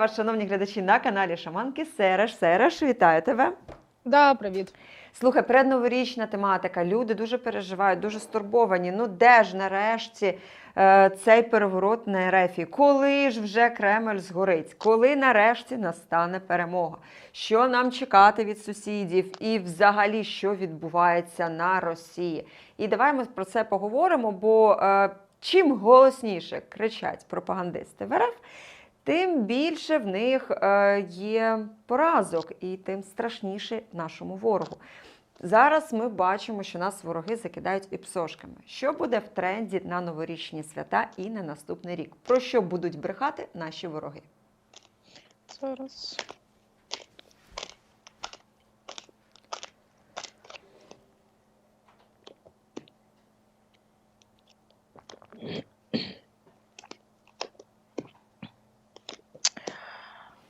вас, шановні глядачі, на каналі Шаманки Сереш. Сереш, вітаю тебе. Да, привіт. Слухай, передноворічна тематика. Люди дуже переживають, дуже стурбовані. Ну де ж нарешті е, цей переворот на РФі? Коли ж вже Кремль згорить? Коли нарешті настане перемога? Що нам чекати від сусідів? І взагалі, що відбувається на Росії? І давай ми про це поговоримо, бо е, чим голосніше кричать пропагандисти в РФ, тим більше в них е, є поразок, і тим страшніше нашому ворогу. Зараз ми бачимо, що нас вороги закидають і псошками. Що буде в тренді на новорічні свята і на наступний рік? Про що будуть брехати наші вороги? Зараз.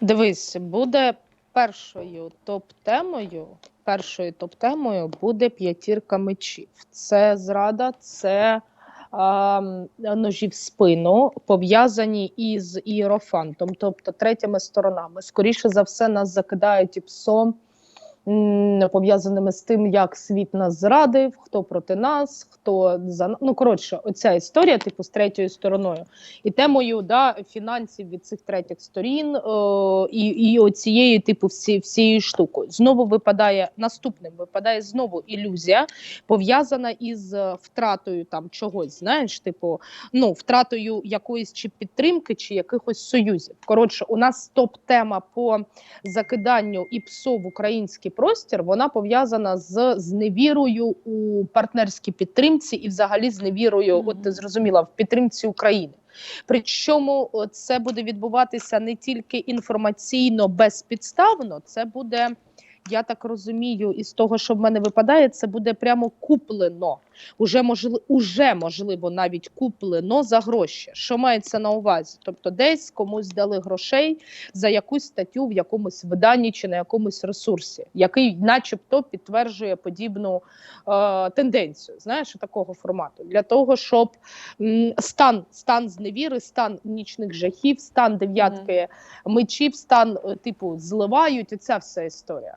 Дивись, буде першою топ-темою. Першою топ-темою буде п'ятірка мечів. Це зрада, це а, ножі в спину, пов'язані із іерофантом, тобто третіми сторонами. Скоріше за все, нас закидають і псом, пов'язаними з тим, як світ нас зрадив, хто проти нас, хто за ну коротше, оця історія, типу, з третьою стороною, і темою да, фінансів від цих третіх сторін е, і, і оцією, типу, всі, всією штукою. Знову випадає наступним, випадає знову ілюзія, пов'язана із е, втратою там чогось, знаєш, типу, ну, втратою якоїсь чи підтримки, чи якихось союзів. Коротше, у нас топ-тема по закиданню і ПСО в український простір, вона пов'язана з зневірою у партнерській підтримці і взагалі з невірою, Мгм. от ти зрозуміла, в підтримці України. Причому це буде відбуватися не тільки інформаційно безпідставно, це буде, я так розумію, із того, що в мене випадає, це буде прямо куплено. Уже можливо, уже можливо навіть куплено за гроші. Що мається на увазі? Тобто, десь комусь дали грошей за якусь статтю в якомусь виданні чи на якомусь ресурсі, який, начебто, підтверджує подібну е, тенденцію, знаєш, такого формату, для того, щоб м, стан, стан зневіри, стан нічних жахів, стан дев'ятки мечів, стан е, типу зливають. Оця вся історія.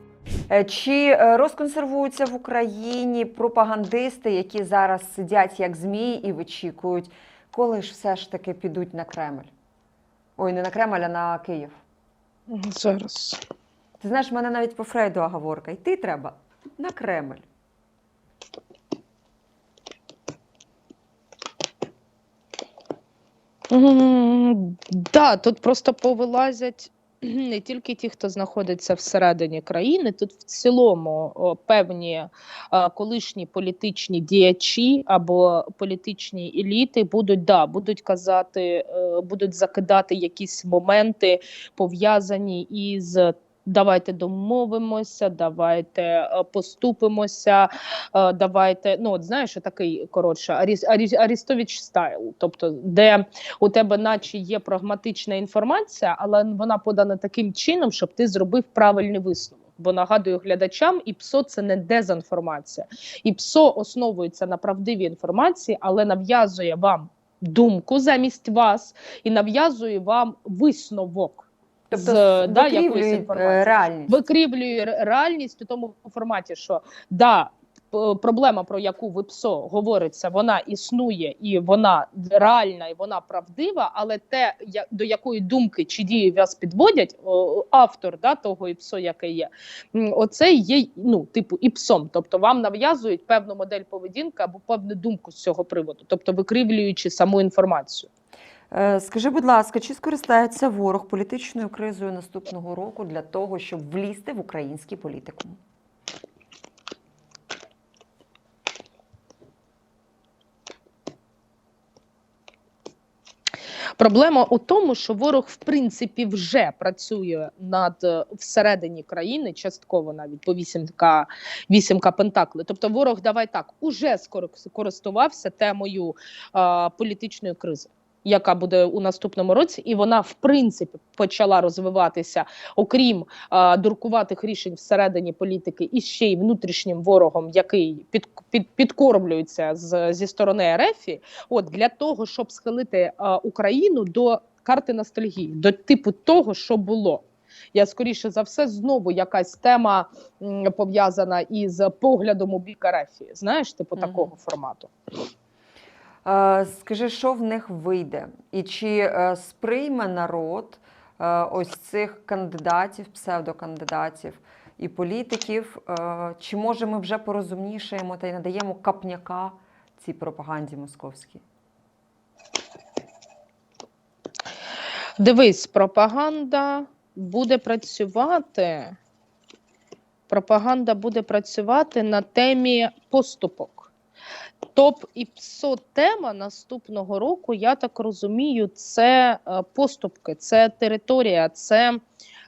Е, Чи е, розконсервуються в Україні пропагандисти, які зараз сидять як змії і вичікують, коли ж все ж таки підуть на Кремль? Ой, не на Кремль, а на Київ. Зараз. Ти знаєш, в мене навіть по Фрейду оговорка. Йти треба на Кремль. М, Да, тут просто повилазять не тільки ті, хто знаходиться всередині країни, тут в цілому певні колишні політичні діячі або політичні еліти будуть да, будуть казати, е, будуть закидати якісь моменти пов'язані із. Давайте домовимося, давайте е, поступимося, е, давайте. Ну, от знаєш, такий коротше, Аріс, Аріс, Арістович стайл, тобто, де у тебе, наче є прагматична інформація, але вона подана таким чином, щоб ти зробив правильний висновок. Бо нагадую глядачам, і ПСО це не дезінформація. І ПСО основується на правдивій інформації, але нав'язує вам думку замість вас і нав'язує вам висновок. Тобто з, да, викрівлюють, е, реальність. викрівлює реальність у тому форматі, що да. Проблема, про яку ви ПСО говориться, вона існує і вона реальна, і вона правдива. Але те, до якої думки чи дії вас підводять, автор да, того ІПСО, яке є, оце є ну, типу ІПСом. Тобто вам нав'язують певну модель поведінки або певну думку з цього приводу, тобто викривлюючи саму інформацію. Е, Скажи, будь ласка, чи скористається ворог політичною кризою наступного року для того, щоб влізти в український політикум? Проблема у тому, що ворог в принципі вже працює над е, всередині країни, частково навіть по 8К, 8К Пентакли. Тобто, ворог, давай так, уже скористувався темою а, політичної кризи. Яка буде у наступному році, і вона в принципі почала розвиватися, окрім а, дуркуватих рішень всередині політики, і ще й внутрішнім ворогом, який під, під, підкормлюється з, зі сторони РФ, От для того, щоб схилити а, Україну до карти ностальгії, до типу того, що було. Я скоріше за все знову якась тема пов'язана із поглядом у бік РФ, знаєш, типу такого формату. Е, Скажи, що в них вийде? І чи е, сприйме народ е, ось цих кандидатів, псевдокандидатів і політиків? Чи може ми вже порозумнішаємо та й надаємо капняка цій пропаганді московській? Дивись, пропаганда буде працювати. Пропаганда буде працювати на темі поступок. Топ і ПСО тема наступного року, я так розумію, це е, поступки, це територія, це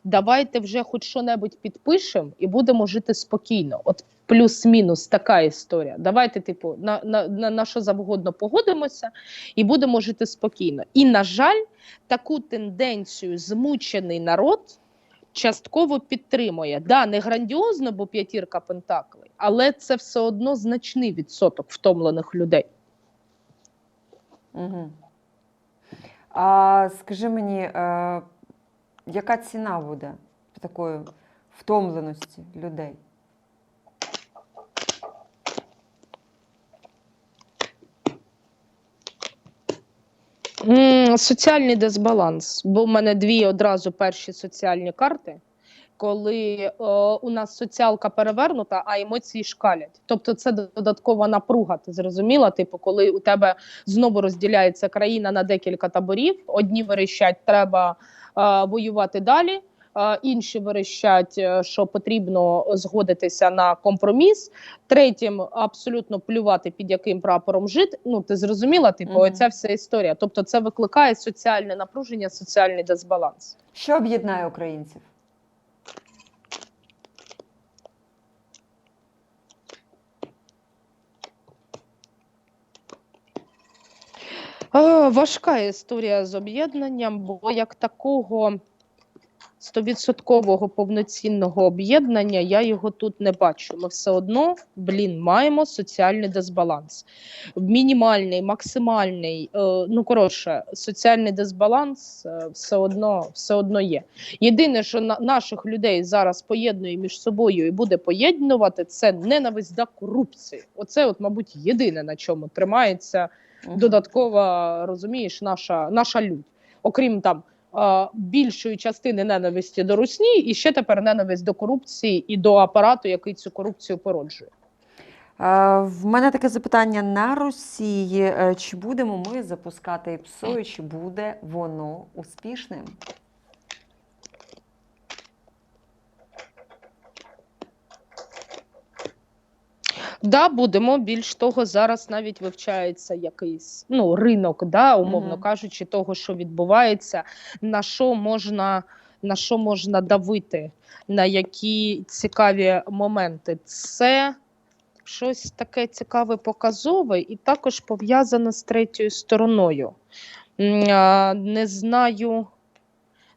давайте вже хоч що-небудь підпишемо і будемо жити спокійно. От плюс-мінус така історія. Давайте, типу, на, на, на, на що завгодно погодимося і будемо жити спокійно. І, на жаль, таку тенденцію змучений народ частково підтримує. Да, не грандіозно, бо п'ятірка пентаклей, але це все одно значний відсоток втомлених людей. Угу. А скажи мені, е, яка ціна буде такої втомленості людей? М, Соціальний дисбаланс. Бо в мене дві одразу перші соціальні карти, коли о, у нас соціалка перевернута, а емоції шкалять. Тобто це додаткова напруга. Ти зрозуміла? Типу, коли у тебе знову розділяється країна на декілька таборів, одні верещать, треба о, воювати далі. Е, Інші верещать, е, що потрібно згодитися на компроміс. Третім абсолютно плювати під яким прапором жити. Ну ти зрозуміла, типу, Мгм. оця вся історія. Тобто, це викликає соціальне напруження, соціальний дисбаланс. Що об'єднає українців? Е, важка історія з об'єднанням, бо як такого стовідсоткового повноцінного об'єднання я його тут не бачу. Ми все одно, блін, маємо соціальний дисбаланс. Мінімальний, максимальний, е, ну коротше, соціальний дисбаланс е, все одно, все одно є. Єдине, що наших людей зараз поєднує між собою і буде поєднувати, це ненависть до корупції. Оце, от, мабуть, єдине на чому тримається додаткова, розумієш, наша, наша лють. Окрім там більшої частини ненависті до русні, і ще тепер ненависть до корупції і до апарату, який цю корупцію породжує. Е, В мене таке запитання на Росії. Е, Чи будемо ми запускати ПСО, і чи буде воно успішним? Да, будемо. Більш того, зараз навіть вивчається якийсь ну, ринок, да, умовно Мгм. кажучи, того, що відбувається, на що можна, на що можна давити, на які цікаві моменти. Це щось таке цікаве, показове, і також пов'язане з третьою стороною. Не знаю.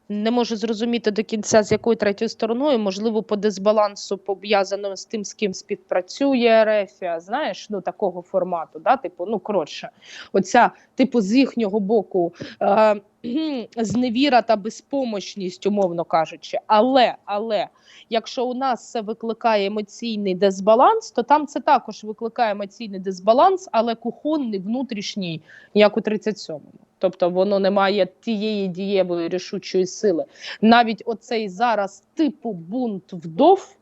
Не можу зрозуміти до кінця, з якою третьою стороною, можливо, по дисбалансу пов'язано з тим, з ким співпрацює Рефія, знаєш, ну такого формату, да? типу, ну коротше, оця, типу, з їхнього боку е, зневіра та безпомощність, умовно кажучи. Але, але, якщо у нас це викликає емоційний дисбаланс, то там це також викликає емоційний дисбаланс, але кухонний, внутрішній, як у 37-му. Тобто воно не має тієї дієвої рішучої сили. Навіть оцей зараз типу бунт вдов,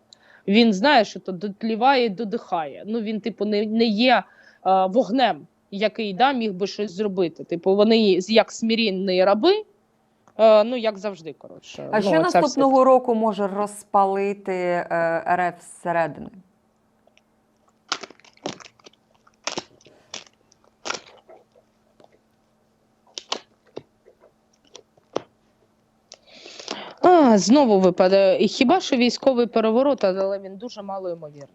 він знає, що то дотліває і додихає. Ну він, типу, не, не є е, вогнем, який да, міг би щось зробити. Типу, вони як смирінні раби, е, ну як завжди. Коротше. А ну, що наступного року може розпалити е, РФ зсередини? А, Знову випаде. І Хіба що військовий переворот, але він дуже мало ймовірний.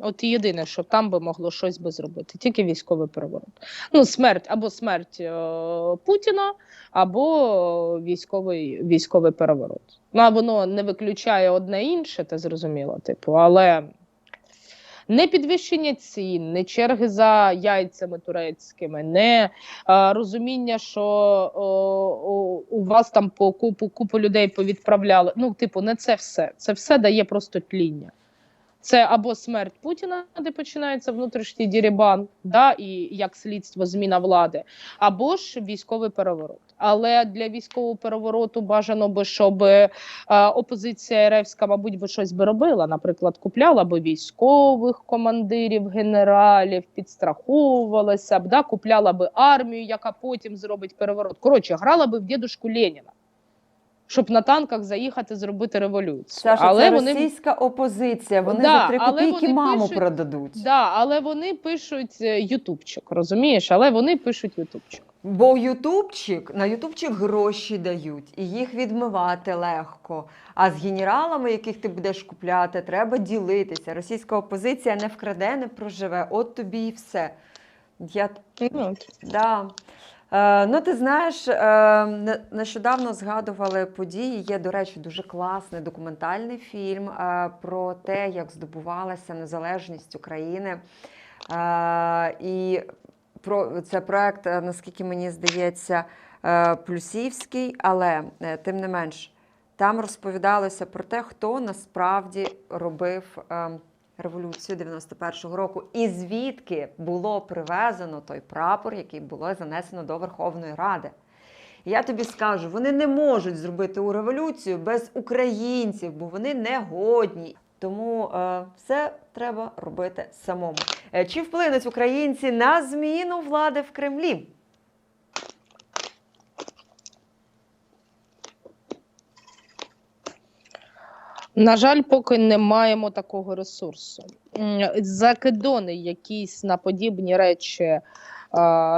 От єдине, що там би могло щось би зробити, тільки військовий переворот. Ну, смерть або смерть о, Путіна, або військовий, військовий переворот. Ну, а воно не виключає одне інше, це зрозуміло, типу, але не підвищення цін, не черги за яйцями турецькими, не е, розуміння, що о, у вас там по купу купу людей повідправляли. Ну, типу, не це все. Це все дає просто тління. Це або смерть Путіна, де починається внутрішній дірібан, да, і як слідство зміна влади, або ж військовий переворот. Але для військового перевороту бажано би, щоб е, опозиція РФська, мабуть, би щось би робила. Наприклад, купляла би військових командирів, генералів, підстраховувалася б, да, купляла би армію, яка потім зробить переворот. Коротше, грала би в дідушку Леніна, щоб на танках заїхати зробити революцію. Саша, але це вони російська опозиція. Вони Да, за три копійки маму пишуть- продадуть. Да, але вони пишуть е, ютубчик, розумієш? Але вони пишуть ютубчик. Бо Ютубчик на Ютубчик гроші дають, і їх відмивати легко. А з генералами, яких ти будеш купляти, треба ділитися. Російська опозиція не вкраде, не проживе. От тобі і все. Я Ну. Да. Е, ну, ти знаєш, е, нещодавно згадували події. Є, до речі, дуже класний документальний фільм е, про те, як здобувалася незалежність України. І про це проект, наскільки мені здається, плюсівський, але тим не менш, там розповідалося про те, хто насправді робив. Революцію 91-го року, і звідки було привезено той прапор, який було занесено до Верховної Ради. Я тобі скажу, вони не можуть зробити у революцію без українців, бо вони не годні. Тому е, все треба робити самому. Е, чи вплинуть українці на зміну влади в Кремлі? На жаль, поки не маємо такого ресурсу. Закидони якісь на подібні речі е,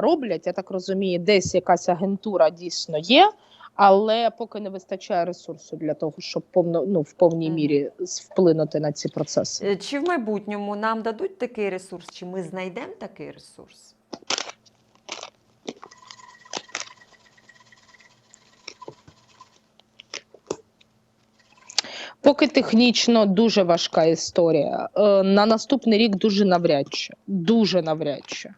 роблять, я так розумію, десь якась агентура дійсно є, але поки не вистачає ресурсу для того, щоб повно, ну, в повній мірі вплинути на ці процеси. Е, Чи в майбутньому нам дадуть такий ресурс, чи ми знайдемо такий ресурс? Поки технічно дуже важка історія. Е, На наступний рік дуже навряд чи. Дуже навряд чи.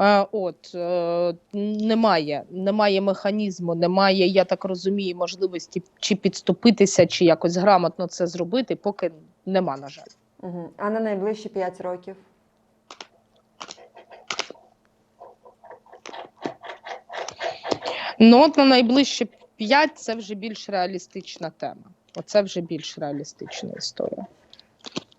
Е, От е, немає, немає механізму, немає, я так розумію, можливості чи підступитися, чи якось грамотно це зробити, поки нема, на жаль. Угу. А на найближчі 5 років? Ну от на найближче 5 це вже більш реалістична тема. Оце вже більш реалістична історія.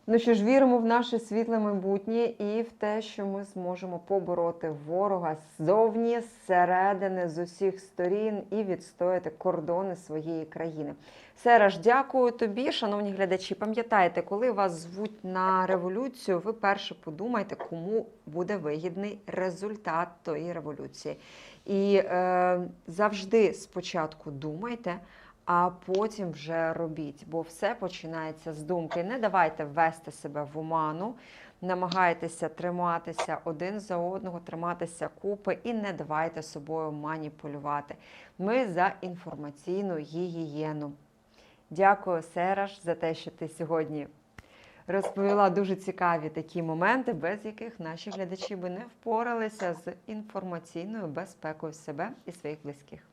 Ну що ж, віримо в наше світле майбутнє і в те, що ми зможемо побороти ворога ззовні, зсередини, з усіх сторін і відстояти кордони своєї країни. Сераж, дякую тобі, шановні глядачі. Пам'ятайте, коли вас звуть на революцію, ви перше подумайте, кому буде вигідний результат тої революції. І е, завжди спочатку думайте а потім вже робіть, бо все починається з думки. Не давайте ввести себе в оману, намагайтеся триматися один за одного, триматися купи і не давайте собою маніпулювати. Ми за інформаційну гігієну. Дякую, Сераж, за те, що ти сьогодні розповіла дуже цікаві такі моменти, без яких наші глядачі би не впоралися з інформаційною безпекою себе і своїх близьких.